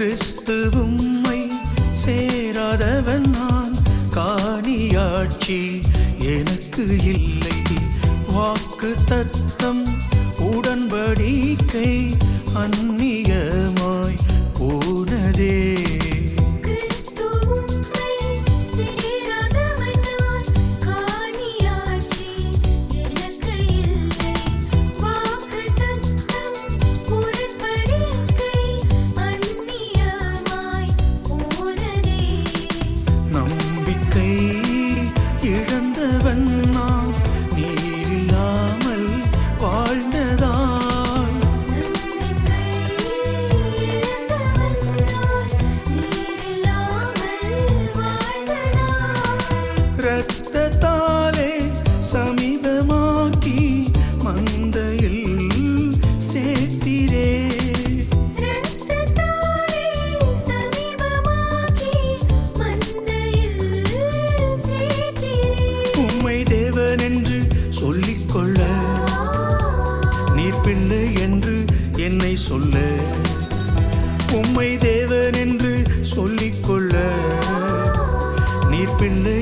கிறிஸ்துவும்மை சேராதவன் நான். காணியாட்சி எனக்கு இல்லை. வாக்கு தத்தம் உடன்படிக்கை அந்நிய உயிர் பிள்ளை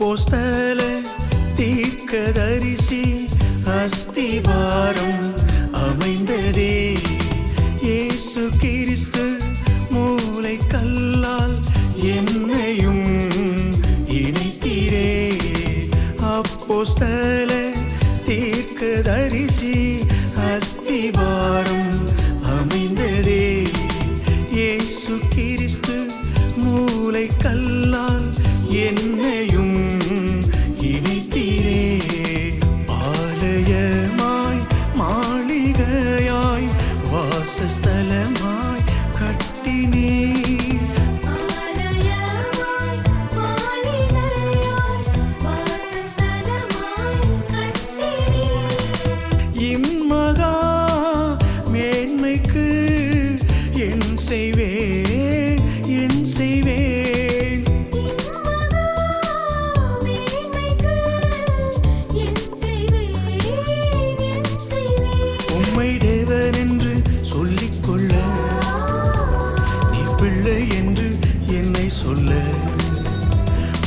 അപ്പോസ്തലെ തീക്കദരിശി അസ്ഥിഭാരം அமைந்ததே. இயேசு கிறிஸ்து மூளை கல்லால் என்னையும் இணைக்கிறே. அப்போஸ்தல தீர்க்க தரிசி அஸ்திவார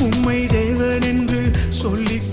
உம்மை தேவன் என்று சொல்லிக்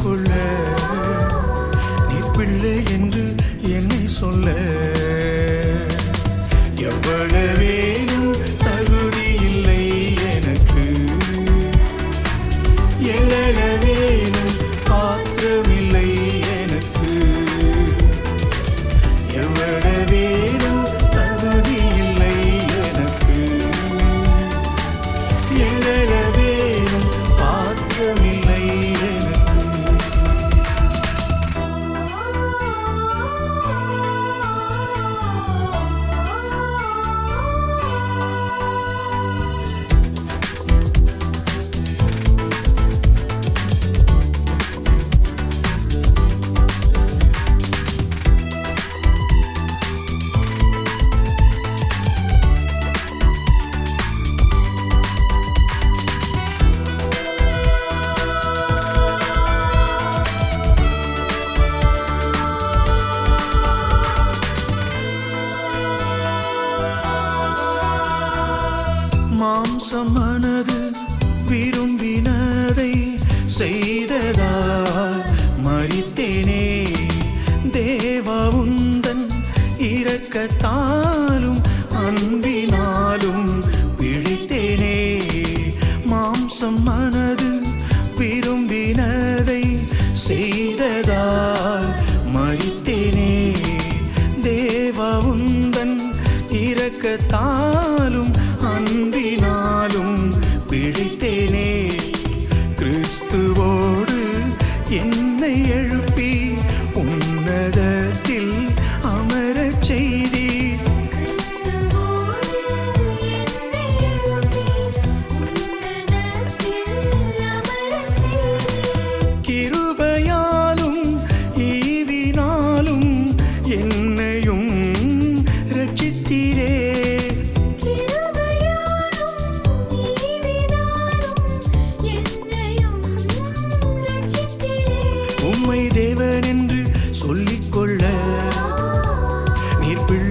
கேட்டேனே தேவா உந்தன் இரக்கத்தாலும் அன்பினாலும் பிழைத்தேனே மாம்சம் மனது விரும்பினதை செய்ததால் மறித்தேனே. தேவா உந்தன் இரக்கத்தாலும் அன்பினாலும் பிழைத்தேனே கிறிஸ்துவோடு என்னை எழு நீர் பிள்ளை